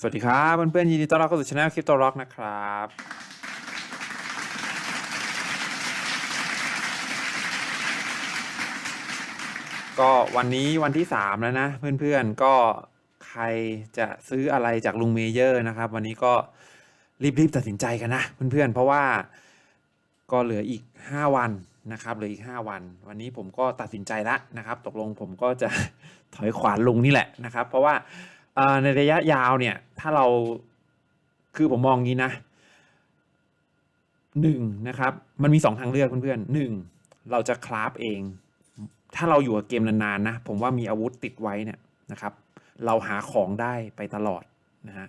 สวัสดีครับเพื่อนๆยินดีต้อนรับเข้าสู่ช anel คริปโตร็อกนะครับ ก็วันนี้วันที่ 3 แล้วนะเพื่อนๆก็ใครจะซื้ออะไรจากลุงเมเยอร์นะครับ วันนี้ก็รีบๆตัดสินใจกันนะเพื่อนๆเพราะว่าก็เหลืออีก 5 วันนะครับเหลืออีก 5 วัน วันนี้ผมก็ตัดสินใจแล้วนะครับ ตกลงผมก็จะถอยขวานลุงนี่แหละนะครับ เพราะว่า อ่อในระยะยาวเนี่ยถ้าเราคือผมมองงี้นะหนึ่งนะครับ มันมีสองทางเลือกเพื่อนๆหนึ่งเราจะคราฟเอง ถ้าเราอยู่กับเกมนานๆนะผมว่ามีอาวุธติดไว้เนี่ยนะครับ เราหาของได้ไปตลอดนะฮะ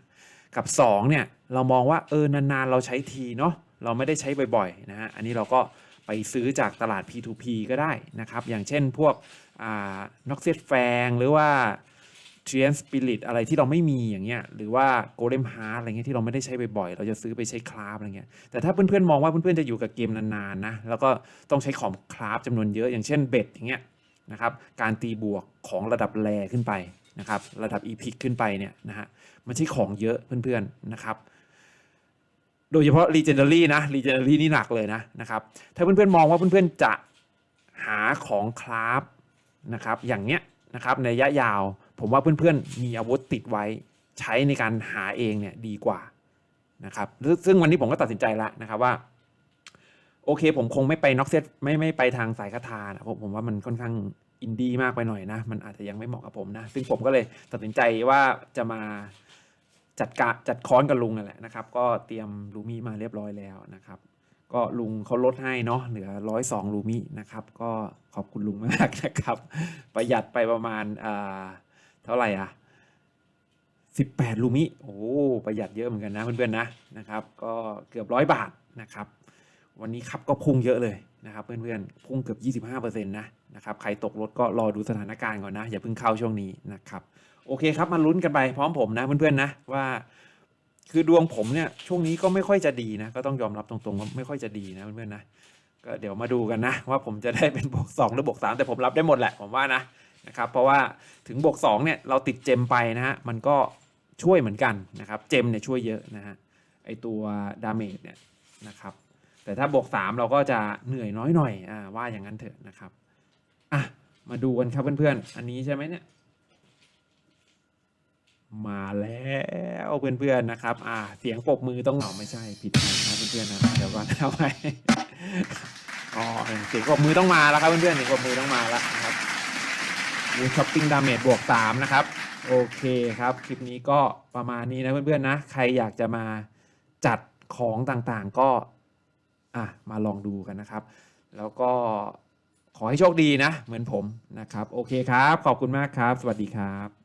กับสองเนี่ยเรามองว่าเออนานๆเราใช้ทีเนาะเราไม่ได้ใช้บ่อยๆนะฮะอันนี้เราก็ไปซื้อจากตลาด P2P ก็ได้นะครับ อย่างเช่นพวกอ่านอกเซียแฟงหรือว่า t r i a n Spirit อะไรที่เราไม่มีอย่างเงี้ยหรือว่า Golem Heart อะไรเงี้ยที่เราไม่ได้ใช้บ่อยๆ เราจะซื้อไปใช้คราฟอะไรเงี้ยแต่ถ้าเพื่อนๆมองว่าเพื่อนๆจะอยู่กับเกมนานๆนะแล้วก็ต้องใช้ของคราฟจำนวนเยอะอย่างเช่นเบ็ดอย่างเงี้ยนะครับการตีบวกของระดับแรขึ้นไปนะครับระดับ Epic ขึ้นไปเนี่ยนะฮะมันใช้ของเยอะเพื่อนๆนะครับโดยเฉพาะ Legendary นะ Legendary นี่หนักเลยนะนะครับถ้าเพื่อนๆมองว่าเพื่อนๆจะหาของคราฟนะครับอย่างเนี้ยนะครับในระยะยาว ผมว่าเพื่อนๆมีอาวุธติดไว้ใช้ในการหาเองเนี่ยดีกว่านะครับซึ่งวันนี้ผมก็ตัดสินใจแล้วนะครับว่า โอเคผมคงไม่ไปน็อกเซตไม่ไม่ไปทางสายคาถานะผมผมว่ามันค่อนข้างอินดี้มากไปหน่อยนะ มันอาจจะยังไม่เหมาะกับผมนะ ซึ่งผมก็เลยตัดสินใจว่าจะมาจัดกะจัดค้อนกับลุงนั่นแหละนะครับ ก็เตรียมลูมี่มาเรียบร้อยแล้วนะครับ ก็ลุงเขาลดให้เนาะเหลือร้อยสองลูมินะครับ ก็ขอบคุณลุงมากนะครับ ประหยัดไปประมาณอ่า ท่าไหร่อะสิบแปดลูมิ โอ้ ประหยัดเยอะเหมือนกันนะเพื่อนๆนะนะครับ ก็เกือบร้อยบาทนะครับ วันนี้ครับก็พุ่งเยอะเลยนะครับ เพื่อนๆ พุ่งเกือบ 25%นะนะครับ ใครตกรถก็รอดูสถานการณ์ก่อนนะ อย่าเพิ่งเข้าช่วงนี้นะครับ โอเคครับ มาลุ้นกันไปพร้อมผมนะเพื่อนๆนะว่า คือดวงผมเนี่ยช่วงนี้ก็ไม่ค่อยจะดีนะ ก็ต้องยอมรับตรงๆว่าไม่ค่อยจะดีนะเพื่อนๆนะ ก็เดี๋ยวมาดูกันนะ ว่าผมจะได้เป็นบวกสองหรือบวกสามแต่ผมรับได้หมดแหละผมว่านะ นะครับเพราะว่าถึงบวกสองเนี่ยเราติดเจมไปนะฮะมันก็ช่วยเหมือนกันนะครับเจมเนี่ยช่วยเยอะนะฮะไอตัวดาเมจเนี่ยนะครับแต่ถ้าบวกสามเราก็จะเหนื่อยน้อยหน่อยอ่าว่าอย่างนั้นเถอะนะครับอะมาดูกันครับเพื่อนๆ อันนี้ใช่ไหมเนี่ยมาแล้วเพื่อนๆนะครับ อ่า เสียงปบมือต้องเอาไม่ใช่ผิดนะครับเพื่อนๆนะเดี๋ยวก่อนเอาไปอ๋อเสียงปบมือต้องมาแล้วครับเพื่อนๆเสียงปบมือต้องมาแล้วนะครับ มูช้อปปิ้งดาเมจบวกสามนะครับ โอเคครับ คลิปนี้ก็ประมาณนี้นะเพื่อนๆนะ ใครอยากจะมาจัดของต่างๆก็อะมาลองดูกันนะครับ แล้วก็ขอให้โชคดีนะ เหมือนผมนะครับ โอเคครับ ขอบคุณมากครับ สวัสดีครับ